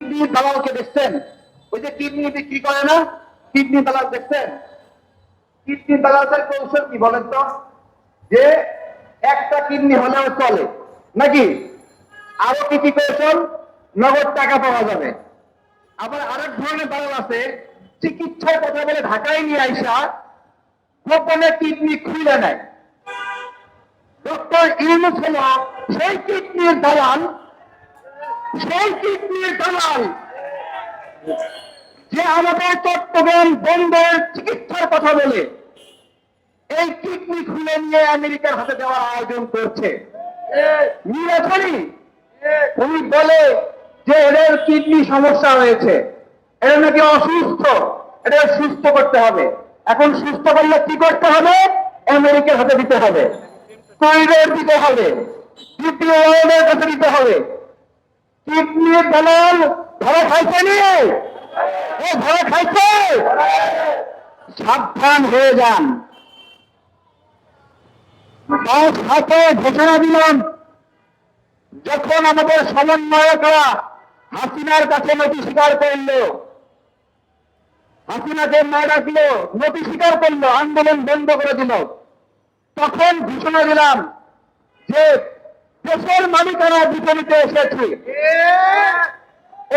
Kidney দালালকে দেখছেন। ওই যে কিডনি বিক্রি করে না? কিডনি দালাল দেখছেন। কিডনি দালালদের কৌশল কি বলেন তো? যে একটা কিডনি হলেও চলে। নাকি? আরও কি কি কৌশল? নগদ টাকা পাওয়া যাবে। আবার আরেক ধরনের দালাল আছে, চিকিৎসার কথা বলে ঢাকায় নিয়ে আইসা গোপনে কিডনি খুলে নেয়। ডক্টর ইউনুস হল সেই কিডনির দালাল যে আমাদের চট্টগ্রাম বন্দর চিকিৎসার কথা বলে, এই কিডনি খুলে নিয়ে আমেরিকার হাতে দেওয়ার আয়োজন করছে। উনি বলে যে এদের কিডনি সমস্যা হয়েছে। এটা নাকি অসুস্থ এটা সুস্থ করতে হবে। এখন সুস্থ করলে কি করতে হবে? আমেরিকার হাতে দিতে হবে। করিডোর দিতে হবে। দ্বিতীয় ওয়ার্ল্ডের কাছে দিতে হবে। দালাল ধরা খাইছে ও ধরা খাইছে? সাবধান হয়ে যান। পাঁচ হাতে ঘোষণা দিলাম যখন আমাদের সমন্বয়করা হাসিনার কাছে নথি স্বীকার করল, হাসিনাকে না ডাকলো নথি স্বীকার করল, আন্দোলন বন্ধ করে দিল। তখন ঘোষণা দিলাম যে দেশের মালিকানা বিপরীতে এসেছে।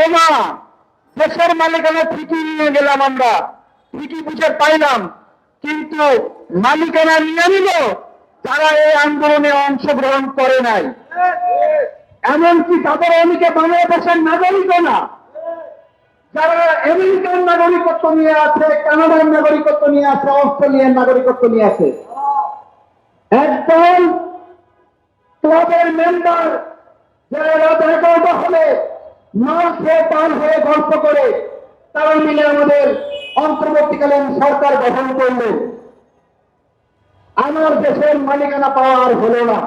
ওমা দেশের মালিকানা ঠিকই নিয়ে গেলাম আমরা। ঠিকই বুঝে পাইলাম। কিন্তু মালিকানা নিয়ে নিল যারা এই আন্দোলনে অংশগ্রহণ করে নাই। এমনকি তাদের অনেকে বাংলাদেশের নাগরিকও না। যারা আমেরিকান নাগরিকত্ব নিয়ে আছে কানাডার নাগরিকত্ব নিয়ে আছে অস্ট্রেলিয়ান নাগরিকত্ব নিয়ে আছে। একদল ক্লাবের মেম্বার যারা রাত এগারোটা হলে মাল খেয়ে পান হয়ে গল্প করে, তারা মিলে আমাদের অন্তর্বর্তীকালীন সরকার গঠন করলেন। আমার দেশের মালিকানা পাওয়া আর হলো না।